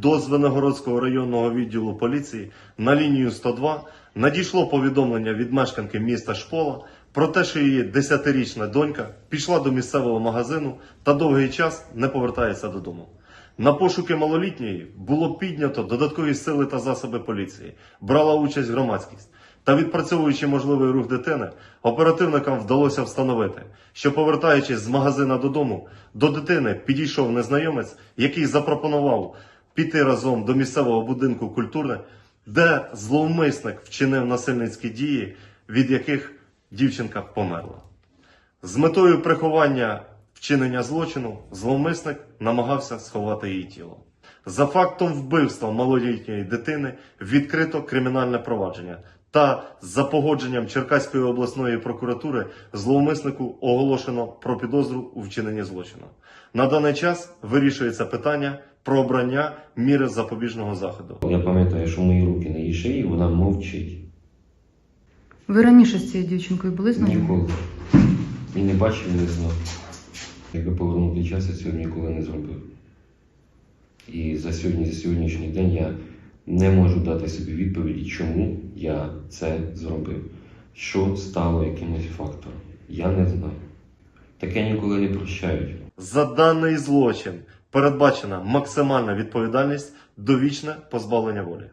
до Звенигородського районного відділу поліції на лінію 102 надійшло повідомлення від мешканки міста Шпола про те, що її 10-річна донька пішла до місцевого магазину та довгий час не повертається додому. На пошуки малолітньої було піднято додаткові сили та засоби поліції, брала участь громадськість. Та відпрацьовуючи можливий рух дитини, оперативникам вдалося встановити, що повертаючись з магазина додому, до дитини підійшов незнайомець, який запропонував піти разом до місцевого будинку культури, де зловмисник вчинив насильницькі дії, від яких дівчинка померла. З метою приховання вчинення злочину зловмисник намагався сховати її тіло. За фактом вбивства малолітньої дитини відкрито кримінальне провадження та за погодженням Черкаської обласної прокуратури зловмиснику оголошено про підозру у вчиненні злочину. На даний час вирішується питання про обрання міри запобіжного заходу. Я пам'ятаю, що мої руки на її шиї, вона мовчить. Ви раніше з цією дівчинкою були знайомі? Ніколи. І не бачив, і не знав. Якби повернути час, я цього ніколи не зробив. І за сьогодні, за сьогоднішній день я не можу дати собі відповіді, чому я це зробив. Що стало якимось фактором. Я не знаю. Таке ніколи не прощають. За даний злочин передбачена максимальна відповідальність довічне позбавлення волі.